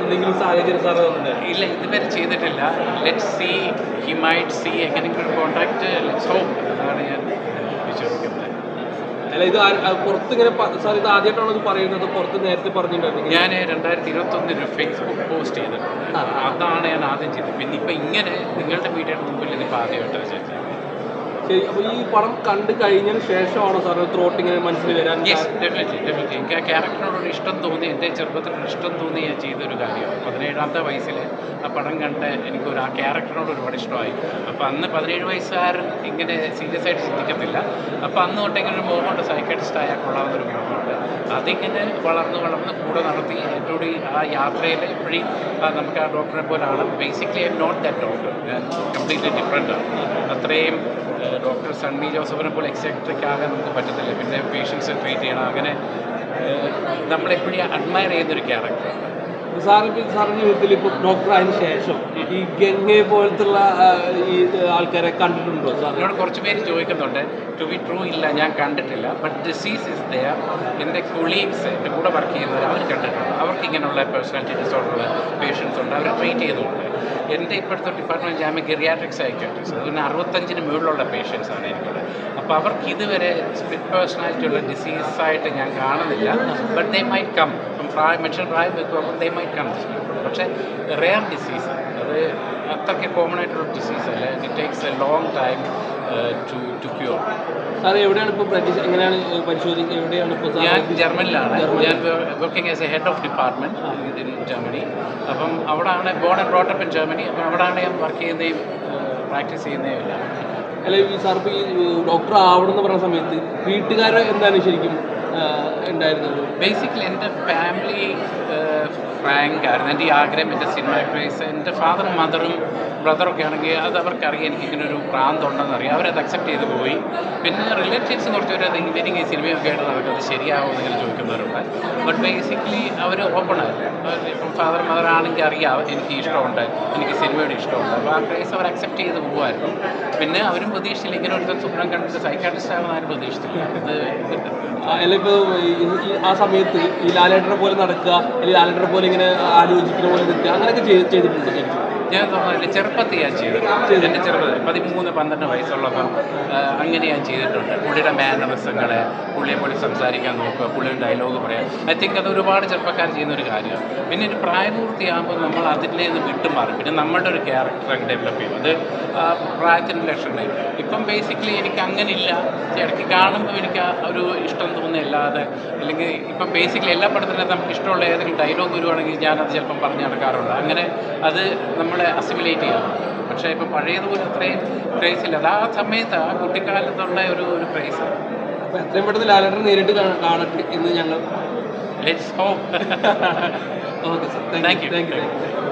എന്തെങ്കിലും സാഹചര്യം വന്നിട്ടുണ്ട് ഇല്ല ഇതുവരെ ചെയ്തിട്ടില്ല. Let see he might see എങ്ങനെയെങ്കിലും ഒരു കോൺടാക്ട് ലെറ്റ്സ് ഹോപ്പ് അതാണ് ഞാൻ വിശ്വസിക്കുന്നത്. അല്ല ഇത് പുറത്ത് ഇങ്ങനെ സാർ ഇത് ആദ്യമായിട്ടാണ് ഇത് പറയുന്നത്? പുറത്ത് നേരത്തെ പറഞ്ഞിട്ടുണ്ടായിരുന്നു. ഞാൻ രണ്ടായിരത്തി ഇരുപത്തൊന്നിൽ ഒരു ഫേസ്ബുക്ക് പോസ്റ്റ് ചെയ്തിട്ടുണ്ട്. അതാണ് ഞാൻ ആദ്യം ചെയ്തത്. പിന്നെ ഇപ്പം ഇങ്ങനെ നിങ്ങളുടെ മീഡിയയുടെ മുമ്പിൽ ഇതിപ്പോൾ ആദ്യമായിട്ടാണ് അപ്പോൾ ഈ പടം കണ്ടു കഴിഞ്ഞതിന് ശേഷമാണോ സാർ ത്രോട്ട് ഇങ്ങനെ മനസ്സിൽ വരാൻ ക്യാരക്ടറിനോടൊരു ഇഷ്ടം തോന്നി എന്റെ ചെറുപ്പത്തിനോട് ഇഷ്ടം തോന്നി ഞാൻ ചെയ്തൊരു കാര്യമാണ് പതിനേഴാമത്തെ വയസ്സിൽ ആ പടം കണ്ട് എനിക്കൊരു ആ ക്യാരക്ടറിനോട് ഒരുപാട് ഇഷ്ടമായി. അപ്പോൾ അന്ന് പതിനേഴ് വയസ്സുകാരൻ ഇങ്ങനെ സീരിയസ് ആയിട്ട് ചിന്തിക്കത്തില്ല. അപ്പോൾ അന്ന് തൊട്ടെങ്കിലും ഒരു മോഹമുണ്ട് സൈക്കാട്രിസ്റ്റ് ആയാൽ കൊള്ളാവുന്നൊരു മോഹമുണ്ട്. അതിങ്ങനെ വളർന്ന് വളർന്ന് കൂടെ നടത്തി എന്നോട് ആ യാത്രയിൽ ഇപ്പോഴും നമുക്ക് ആ ഡോക്ടറെ പോലാണ് basically I am not that doctor ഞാൻ കംപ്ലീറ്റ്ലി ഡിഫറെന്റ് ആണ്. അത്രയും ഡോക്ടർ സണ്ണി ജോസഫിനെ പോലെ എക്സെട്രിക് ആകാൻ നമുക്ക് പറ്റത്തില്ല. പിന്നെ പേഷ്യൻസ് ട്രീറ്റ് ചെയ്യണം. അങ്ങനെ നമ്മളെപ്പോഴും അഡ്മയർ ചെയ്യുന്നൊരു ക്യാരക്ടർ ഇപ്പം സാറിന്റെ ജീവിതത്തിൽ ഇപ്പോൾ ഡോക്ടർ ആയതിനു ശേഷം ഈ ഗംഗയെ പോലത്തുള്ള ഈ ആൾക്കാരെ കണ്ടിട്ടുണ്ടോ സാർ എന്നോട് കുറച്ച് പേര് ചോദിക്കുന്നുണ്ട്. ടു ബി ട്രൂ ഇല്ല ഞാൻ കണ്ടിട്ടില്ല. ബട്ട് ഡിസീസ് ഇസ് ദയർ എന്റെ കൊളീഗ്സ് എന്റെ കൂടെ വർക്ക് ചെയ്യുന്നവർ അവർ കണ്ടിട്ടുണ്ട്. അവർക്ക് ഇങ്ങനെയുള്ള പേഴ്സണാലിറ്റി ഡിസോർഡർ പേഷ്യൻസ് ഉണ്ട്. അവർ ട്രീറ്റ് ചെയ്തുകൊണ്ട്. എന്റെ ഇപ്പോഴത്തെ ഡിപ്പാർട്ട്മെന്റ് ഞാൻ ഗെറിയാട്രിക് സൈക്കാട്രിക്സ് അതിന് അറുപത്തഞ്ചിന് മുകളിലുള്ള പേഷ്യൻസ് ആണ് എനിക്കുള്ളത്. അപ്പോൾ അവർക്ക് ഇതുവരെ സ്പിറ്റ് പേഴ്സണാലിറ്റി ഉള്ള ഡിസീസായിട്ട് ഞാൻ കാണുന്നില്ല. ബട്ട് ദേ മൈറ്റ് കം പ്രായം മനുഷ്യൻ പ്രായം വെക്കുമ്പോൾ ദേ മൈറ്റ് കം പക്ഷേ റെയർ ഡിസീസ് അത് അത്രയ്ക്ക് കോമൺ ആയിട്ടുള്ള ഡിസീസ് അല്ല. It takes a long time to to cure sir എവിടെയാണ് ഇപ്പോൾ എങ്ങനെയാണ് പരിശോധിക്കുക എവിടെയാണ് ഇപ്പോൾ ഞാൻ ജർമ്മനിലാണ്. ജർമ്മനി. ഞാൻ working as a head of department in Germany അപ്പം അവിടെയാണ് born and brought up in Germany അപ്പം അവിടെയാണ് ഞാൻ വർക്ക് ചെയ്യുന്നതും പ്രാക്ടീസ് ചെയ്യുന്നതും എല്ലാം. അല്ല ഈ സാർ ഇപ്പോൾ ഈ ഡോക്ടർ ആവണം എന്ന് പറഞ്ഞ സമയത്ത് വീട്ടുകാരെ എന്താണ് ശരിക്കും? ആ, ഉണ്ടായിരുന്നത് ബേസിക്കലി എന്റെ ഫാമിലി ഫ്രാങ്ക് ആയിരുന്നു. എന്റെ ഈ ആഗ്രഹം എന്റെ സിനിമ ക്രേസ് എന്റെ ഫാദറും മദറും ബ്രദറൊക്കെ ആണെങ്കിൽ അത് അവർക്കറിയാം. എനിക്ക് ഇങ്ങനെ ഒരു പ്രാന്തുണ്ടെന്ന് അറിയാം. അവരത് അക്സെപ്റ്റ് ചെയ്ത് പോയി. പിന്നെ റിലേറ്റീവ്സ് കുറച്ച് പേര് അത് ഇവനിങ് ഈ സിനിമയൊക്കെ ആയിട്ട് നടക്കുന്നത് ശരിയാവുമെന്ന് ഇങ്ങനെ ചോദിക്കുന്നവരുണ്ട്. ബട്ട് ബേസിക്കലി അവർ ഓപ്പൺ ആയിരുന്നു. ഇപ്പം ഫാദർ മദർ ആണെങ്കിൽ അറിയാം. എനിക്ക് ഇഷ്ടമുണ്ട്. എനിക്ക് സിനിമയുടെ ഇഷ്ടമുണ്ട്. അപ്പോൾ ആ ക്രേസ് അവർ അക്സെപ്റ്റ് ചെയ്ത് പോകുമായിരുന്നു പിന്നെ അവരും പ്രതീക്ഷിച്ചില്ല. ഇങ്ങനെ ഒരു സ്വപ്നം കണ്ടിട്ട് സൈക്കാട്രിസ്റ്റ് ആകുന്ന ആരും പ്രതീക്ഷിച്ചില്ല. ഇത് ഇപ്പോൾ ആ സമയത്ത് ഈ ലാലേട്ടനെ പോലെ നടക്കുക അല്ലെങ്കിൽ ലാലേട്ടനെ പോലെ ഇങ്ങനെ ആലോചിക്കുന്ന പോലെ നിൽക്കുക അങ്ങനെയൊക്കെ ചെയ്ത് ചെയ്തിട്ടുണ്ട് ഞാൻ തോന്നുന്നില്ല ചെറുപ്പത്തിൽ ഞാൻ ചെയ്തിട്ടുണ്ട്. എന്റെ ചെറുപ്പത്തിൽ പതിമൂന്ന് പന്ത്രണ്ട് വയസ്സുള്ളപ്പം അങ്ങനെ ഞാൻ ചെയ്തിട്ടുണ്ട്. പുള്ളിയുടെ മാനറിസങ്ങൾ പുള്ളിയെ പോലെ സംസാരിക്കാൻ നോക്കുക പുള്ളിയുടെ ഡയലോഗ് പറയാം ഐ തിങ്ക് അത് ഒരുപാട് ചെറുപ്പക്കാർ ചെയ്യുന്ന ഒരു കാര്യമാണ്. പിന്നെ ഒരു പ്രായപൂർത്തിയാകുമ്പോൾ നമ്മൾ അതിൽ നിന്ന് വിട്ടുമാറും. പിന്നെ നമ്മളുടെ ഒരു ക്യാരക്ടറൊക്കെ ഡെവലപ്പ് ചെയ്യും. അത് പ്രായത്തിന്റെ ലക്ഷണങ്ങൾ ഇപ്പം ബേസിക്കലി എനിക്ക് അങ്ങനെ ഇല്ല. ഇടയ്ക്ക് കാണുമ്പോൾ എനിക്ക് ഒരു ഇഷ്ടം തോന്നുന്നില്ലാതെ അല്ലെങ്കിൽ ഇപ്പം ബേസിക്കലി എല്ലാ പടത്തിലും നമുക്ക് ഇഷ്ടമുള്ള ഏതെങ്കിലും ഡയലോഗ് വരുവാണെങ്കിൽ ഞാനത് ചിലപ്പം പറഞ്ഞു നടക്കാറുണ്ട്. അങ്ങനെ അത് നമ്മളെ അസിമുലേറ്റ് ചെയ്യാം പക്ഷേ ഇപ്പം പഴയതുപോലെ അത്രയും ക്രേസ് ഇല്ല. അത് ആ സമയത്ത് ആ കുട്ടിക്കാലത്തുള്ള ഒരു ഒരു ക്രേസ് അപ്പോൾ എത്രയും പെട്ടെന്ന് ലാലേട്ടർ നേരിട്ട് കാണ- കാണട്ടെ എന്ന് ഞങ്ങൾ let's hope okay sir. Thank you thank you